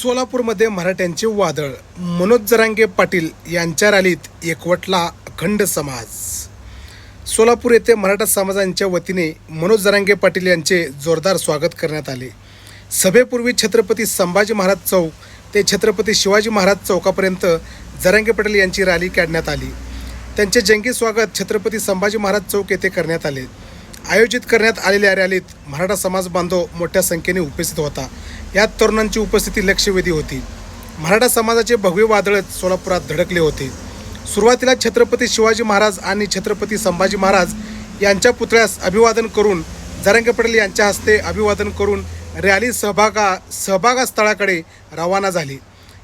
सोलापूरमध्ये मराठ्यांचे वादळ. मनोज जरांगे पाटील यांच्या रॅलीत एकवटला अखंड समाज. सोलापूर येथे मराठा समाजांच्या वतीने मनोज जरांगे पाटील यांचे जोरदार स्वागत करण्यात आले. सभेपूर्वी छत्रपती संभाजी महाराज चौक ते छत्रपती शिवाजी महाराज चौकापर्यंत जरांगे पाटील यांची रॅली काढण्यात आली. त्यांचे जंगी स्वागत छत्रपती संभाजी महाराज चौक येथे करण्यात आले. आयोजित करण्यात आलेल्या रॅलीत मराठा समाज बांधव मोठ्या संख्येने उपस्थित होता. यात तरुणांची उपस्थिती लक्षवेधी होती. मराठा समाजाचे भगवे वादळच सोलापुरात धडकले होते. सुरुवातीला छत्रपती शिवाजी महाराज आणि छत्रपती संभाजी महाराज यांच्या पुतळ्यास अभिवादन करून जरंगे पटेल यांच्या हस्ते अभिवादन करून रॅली सहभागा सहभागास्थळाकडे रवाना झाली.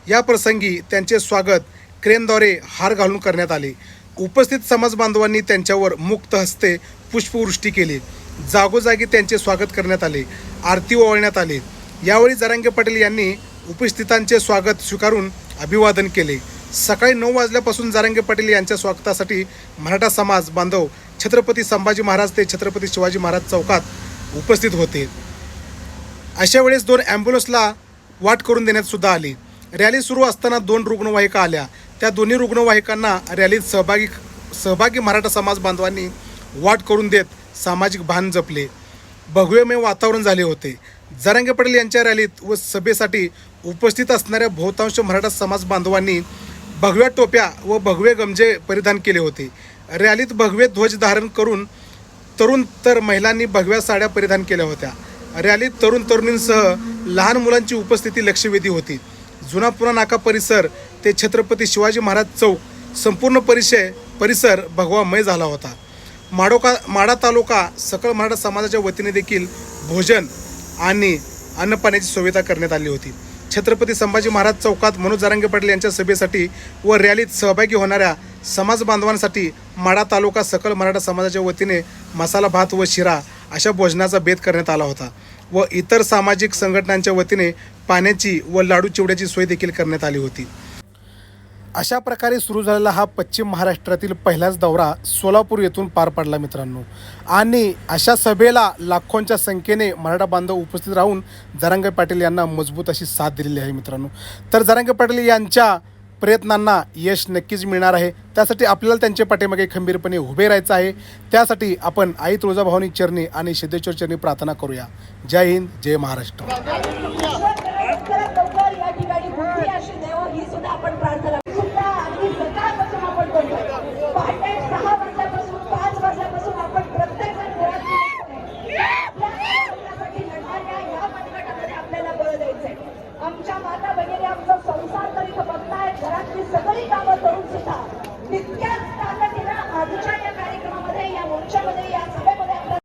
या प्रसंगी त्यांचे स्वागत क्रेनद्वारे हार घालून करण्यात आले. उपस्थित समाजबांधवांनी त्यांच्यावर मुक्त हस्ते पुष्पवृष्टी केली. जागोजागी त्यांचे स्वागत करण्यात आले. आरती ओवाळण्यात आली. यावेळी जरांगे पाटील यांनी उपस्थितांचे स्वागत स्वीकारून अभिवादन केले. सकाळी नऊ वाजल्यापासून जारंगे पाटील यांच्या स्वागतासाठी मराठा समाज बांधव छत्रपती संभाजी महाराज ते छत्रपती शिवाजी महाराज चौकात उपस्थित होते. अशा वेळेस दोन ॲम्ब्युलन्सला वाट करून देण्यात सुद्धा आली. रॅली सुरू असताना दोन रुग्णवाहिका आल्या. त्या दोन्ही रुग्णवाहिकांना रॅलीत सहभागी सहभागी मराठा समाज बांधवांनी वाट करून देत सामाजिक भान जपले. भगवेमय वातावरण झाले होते. जरांगे पटेल यांच्या रॅलीत व सभेसाठी उपस्थित असणाऱ्या बहुतांश मराठा समाज बांधवांनी भगव्या टोप्या व भगवे गमजे परिधान केले होते. रॅलीत भगवे ध्वज धारण करून तरुण तर महिलांनी भगव्या साड्या परिधान केल्या होत्या. रॅलीत तरुण तरुणींसह लहान मुलांची उपस्थिती लक्षवेधी होती. जुना पुरा नाका परिसर ते छत्रपती शिवाजी महाराज चौक संपूर्ण परिसर परिसर भगवामय झाला होता. माडोका माडा तालुका सकळ मराठा समाजाच्या वतीने देखील भोजन आणि अन्नपाण्याची सुविधा करण्यात आली होती. छत्रपती संभाजी महाराज चौकात मनोज जारंगे पाटील यांच्या सभेसाठी व रॅलीत सहभागी होणाऱ्या समाज बांधवांसाठी माडा तालुका सकल मराठा समाजाच्या वतीने मसाला भात व शिरा अशा भोजनाचा बेत करण्यात आला होता व इतर सामाजिक संघटनांच्या वतीने पाण्याची व लाडू चिवड्याची सोय देखील करण्यात आली होती. अशा प्रकारे सुरू झालेला हा पश्चिम महाराष्ट्रातील पहिलाच दौरा सोलापूर येथून पार पडला मित्रांनो. आणि अशा सभेला लाखोंच्या संख्येने मराठा बांधव उपस्थित राहून जरांगे पाटील यांना मजबूत अशी साथ दिलेली आहे मित्रांनो. तर जरांगे पाटील यांच्या प्रयत्नांना यश नक्कीच मिळणार आहे. त्यासाठी आपल्याला त्यांच्या पाठीमागे खंबीरपणे उभे राहायचं आहे. त्यासाठी आपण आई तुळजाभवानी चरणी आणि सिद्धेश्वर चरणी प्रार्थना करूया. जय हिंद जय महाराष्ट्र. सगळी कामं करून सुद्धा तितक्याच